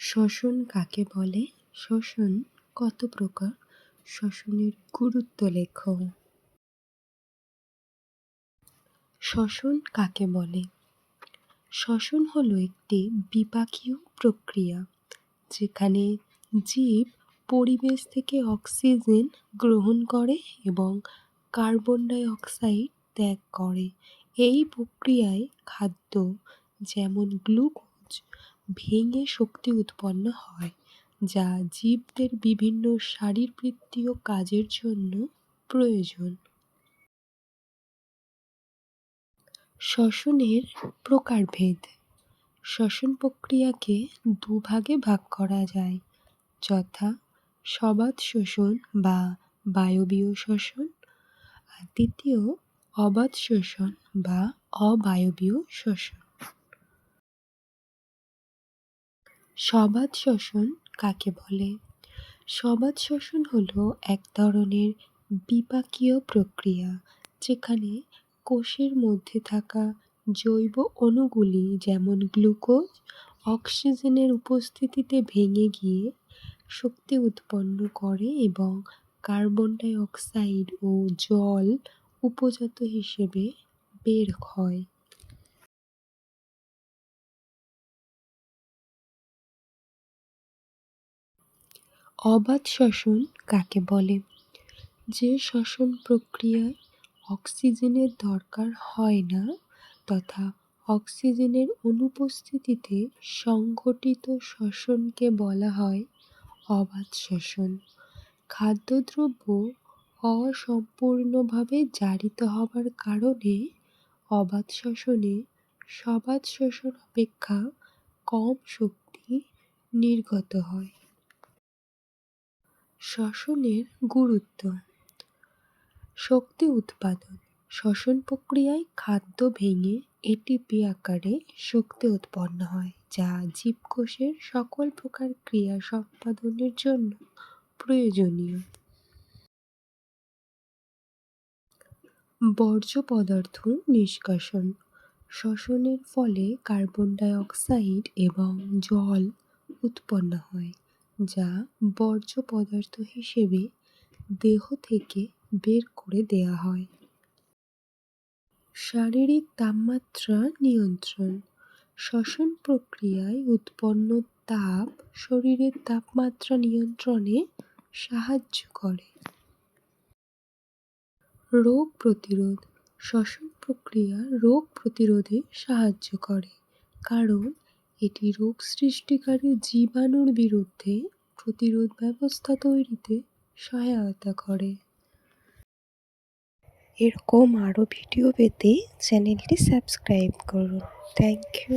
শ্বসন কাকে বলে? শ্বসন কত প্রকার? শ্বসনের গুরুত্ব লেখো। শ্বসন কাকে বলে? শ্বসন হলো একটি বিপাকীয় প্রক্রিয়া যেখানে জীব পরিবেশ থেকে অক্সিজেন গ্রহণ করে এবং কার্বন ডাই অক্সাইড ত্যাগ করে। এই প্রক্রিয়ায় খাদ্য যেমন গ্লুকোজ ভেঙে শক্তি উৎপন্ন হয়, যা জীবদের বিভিন্ন শারীরবৃত্তীয় কাজের জন্য প্রয়োজন। শ্বসনের প্রকারভেদ। শ্বসন প্রক্রিয়াকে দুভাগে ভাগ করা যায়, যথা সবাত শোষণ বা বায়বীয় শ্বসন আর দ্বিতীয় অবাধ শোষণ বা অবায়বীয় শ্বসন। সবাত শ্বসন কাকে বলে? সবাত শ্বসন হলো এক ধরনের বিপাকীয় প্রক্রিয়া যেখানে কোষের মধ্যে থাকা জৈব অণুগুলি যেমন গ্লুকোজ, অক্সিজেনের উপস্থিতিতে ভেঙে গিয়ে শক্তি উৎপন্ন করে এবং কার্বন ডাই অক্সাইড ও জল উপজাত হিসেবে বের হয়। অবাত শ্বসন কাকে বলে? যে শ্বসন প্রক্রিয়ায় অক্সিজেনের দরকার হয় না তথা অক্সিজেনের অনুপস্থিতিতে সংঘটিত শ্বসনকে বলা হয় অবাত শ্বসন। খাদ্যদ্রব্য অসম্পূর্ণভাবে জারিত হবার কারণে অবাত শ্বসনে সবাত শ্বসন অপেক্ষা কম শক্তি নির্গত হয়। শ্বসনের গুরুত্ব। শক্তি উৎপাদন। শ্বসন প্রক্রিয়ায় খাদ্য ভেঙে এটিপি আকারে শক্তি উৎপন্ন হয়, যা জীবকোষের সকল প্রকার ক্রিয়া সম্পাদনের জন্য প্রয়োজনীয়। বর্জ্য পদার্থ নিষ্কাশন। শ্বসনের ফলে কার্বন ডাই অক্সাইড এবং জল উৎপন্ন হয়। যা বর্জ্য পদার্থ হিসেবে দেহ থেকে বের করে দেয়া হয়। শারীরিক তাপমাত্রা নিয়ন্ত্রণ। শ্বসন প্রক্রিয়ায় উৎপন্ন তাপ শরীরের তাপমাত্রা নিয়ন্ত্রণে সাহায্য করে। রোগ প্রতিরোধ। শ্বসন প্রক্রিয়া রোগ প্রতিরোধে সাহায্য করে। কারণ এটি রোগ সৃষ্টিকারী জীবাণুর বিরুদ্ধে প্রতিরোধ ব্যবস্থা তৈরিতে সহায়তা করে। এরকম আরও ভিডিও পেতে চ্যানেলটি সাবস্ক্রাইব করুন। Thank you.